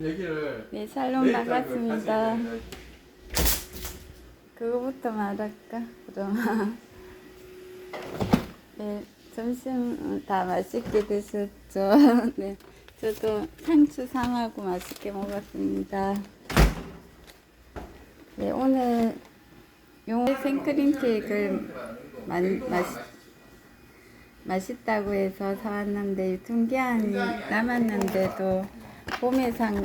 얘기를 네, 샬롬 데이터를 반갑습니다. 있는 그거부터 말할까? 그럼. 네, 점심 다 맛있게 드셨죠? 네, 저도 상추 상하고 맛있게 먹었습니다. 네, 오늘 용의 생크림 케이크를 많이 맛 맛있다고 해서 사왔는데 유통기한이 남았는데도 봄에 산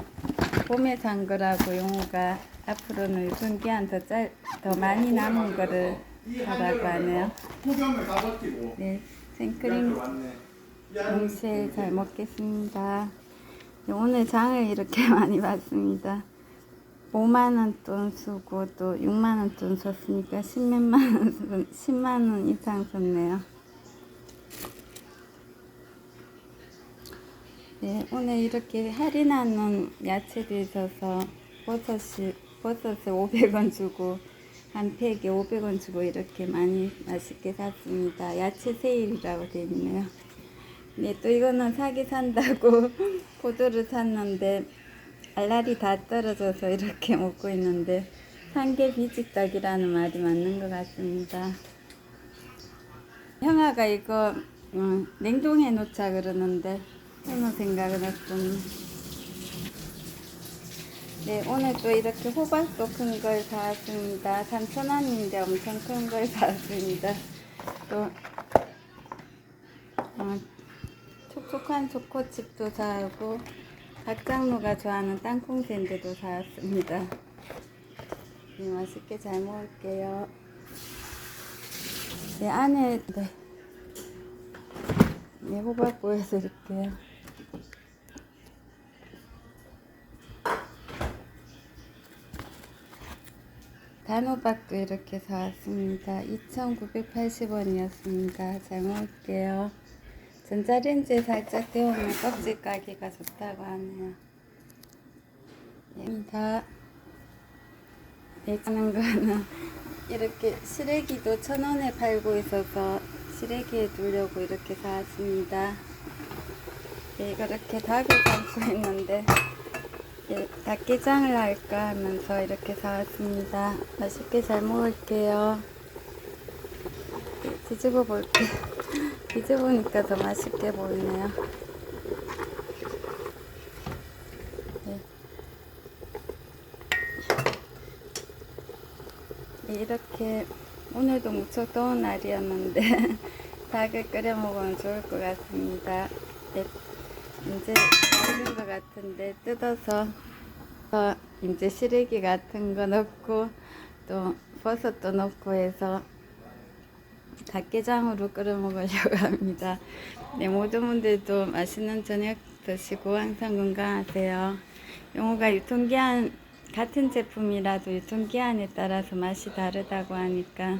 봄에 산 거라고 용호가 앞으로는 유통기한 더, 짧, 더 많이 남은 거를 사라고 하네요. 폭염을 다 버티고 네, 생크림. 동시에 잘 먹겠습니다. 네, 오늘 장을 이렇게 많이 봤습니다. 5만 원 돈 쓰고 또 6만 원 돈 썼으니까 10몇만 원, 쓰- 10만 원 이상 썼네요. 네, 오늘 이렇게 할인하는 야채도 있어서 버섯이, 버섯에 500원 주고 한 팩에 500원 주고 이렇게 많이 맛있게 샀습니다. 야채 세일이라고 되어 있네요. 네, 또 이거는 사기 산다고 포도를 샀는데 알알이 다 떨어져서 이렇게 먹고 있는데 산게 비직떡이라는 말이 맞는 것 같습니다. 형아가 이거 음, 냉동해 놓자 그러는데 현우 생각은 어떤 네 오늘 또 이렇게 호박도 큰 걸 사왔습니다. 3,000원인데 엄청 큰 걸 사왔습니다. 또 어, 촉촉한 초코칩도 사고 박장로가 좋아하는 땅콩 샌드도 사왔습니다. 네, 맛있게 잘 먹을게요. 네 안에 네, 네 호박 보여드릴게요 단호박도 이렇게 사왔습니다. 2,980원이었습니다. 잘 먹을게요. 전자레인지에 살짝 데우면 껍질 까기가 좋다고 하네요. 입니다. 네, 하는 거는 이렇게 시래기도 천 원에 팔고 있어서 시래기에 두려고 이렇게 사왔습니다. 네, 그렇게 닭을 담고 있는데 예, 닭게장을 할까 하면서 이렇게 사왔습니다. 맛있게 잘 먹을게요. 예, 뒤집어 볼게요. 뒤집으니까 더 맛있게 보이네요. 예. 예, 이렇게 오늘도 무척 더운 날이었는데 닭을 끓여 먹으면 좋을 것 같습니다. 예, 이제 익은 것 같은데 뜯어서 어, 이제 시래기 같은 거 넣고 또 버섯도 넣고 해서 닭게장으로 끓여 먹으려고 합니다. 네, 모든 분들도 맛있는 저녁 드시고 항상 건강하세요. 용어가 유통기한 같은 제품이라도 유통기한에 따라서 맛이 다르다고 하니까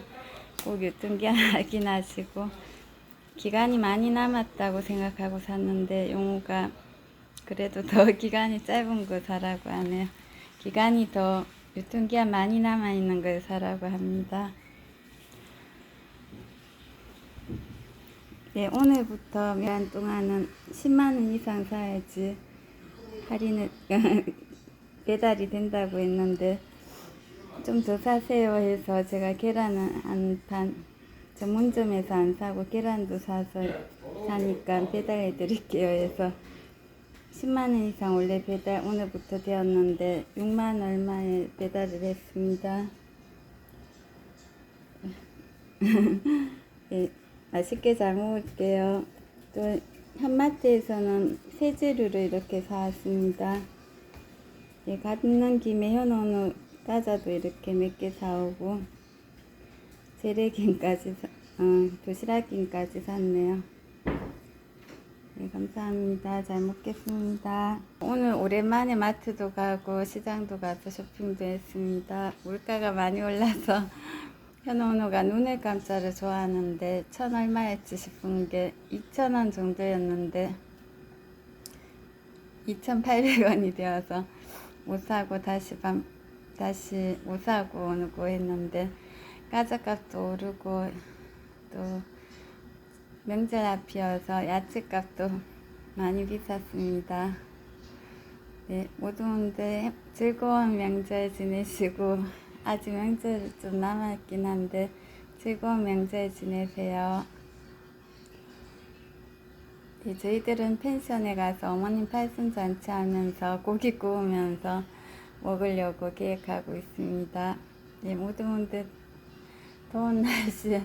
꼭 유통기한 확인하시고 기간이 많이 남았다고 생각하고 샀는데 용호가 그래도 더 기간이 짧은 거 사라고 하네요. 기간이 더 유통기한 많이 남아 있는 걸 사라고 합니다. 네, 오늘부터 몇 동안은 10만 원 이상 사야지 할인을 배달이 된다고 했는데 좀 더 사세요 해서 제가 계란은 안판 전문점에서 안 사고 계란도 사서 사니까 배달해 드릴게요 해서 10만 원 이상 원래 배달 오늘부터 되었는데 6만 얼마에 배달을 했습니다. 예, 맛있게 잘 먹을게요. 또 현마트에서는 세제류를 이렇게 사왔습니다. 예, 가는 김에 현원우 과자도 이렇게 몇 개 사오고 재래김까지 사, 어, 도시락김까지 샀네요. 네, 감사합니다. 잘 먹겠습니다. 오늘 오랜만에 마트도 가고 시장도 가서 쇼핑도 했습니다. 물가가 많이 올라서 현원우가 눈을 감자를 좋아하는데 천 얼마였지 싶은 게 2,000원 정도였는데 2,800원이 되어서 못 사고 다시 밤 다시 못 사고 오고 했는데 과자값도 오르고 또 명절 앞이어서 야채값도 많이 비쌌습니다. 네, 모두분들 즐거운 명절 지내시고 아직 명절 좀 남았긴 한데 즐거운 명절 지내세요. 네, 저희들은 펜션에 가서 어머님 팔순 잔치하면서 고기 구우면서 먹으려고 계획하고 있습니다. 네, 모두 분들 더운 날씨에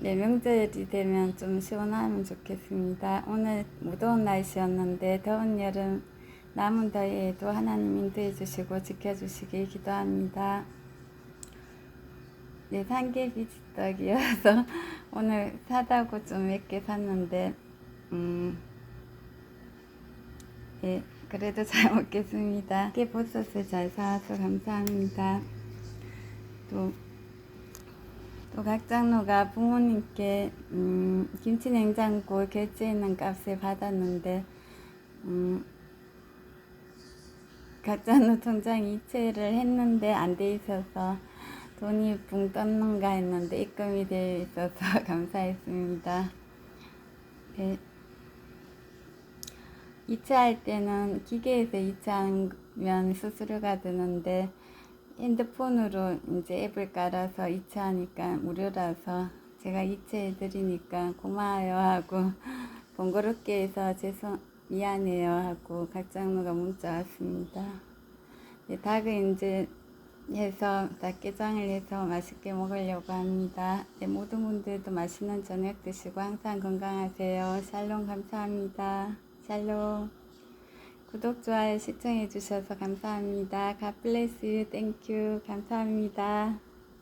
네, 명절이 되면 좀 시원하면 좋겠습니다. 오늘 무더운 날씨였는데 더운 여름 남은 더위에도 하나님 인도해 주시고 지켜주시길 기도합니다. 네, 삼계비 떡이어서 오늘 사다고 좀 몇 개 샀는데 음, 예, 그래도 잘 먹겠습니다. 깨 버섯을 잘 사와서 감사합니다. 또, 또 각장로가 부모님께 음, 김치 냉장고 결제있는 값을 받았는데 음, 각장로 통장 이체를 했는데 안 돼 있어서 돈이 붕 떴는가 했는데 입금이 되어 있어서 감사했습니다. 네. 이체할 때는 기계에서 이체하면 수수료가 드는데 핸드폰으로 이제 앱을 깔아서 이체하니까 무료라서 제가 이체해 드리니까 고마워요 하고 번거롭게 해서 죄송 미안해요 하고 각장로가 문자 왔습니다. 네, 닭을 이제 해서 닭게장을 해서 맛있게 먹으려고 합니다. 네, 모든 분들도 맛있는 저녁 드시고 항상 건강하세요. 샬롬 감사합니다. 샬롬. 구독, 좋아요 시청해 주셔서 감사합니다. God bless you. Thank you. 감사합니다.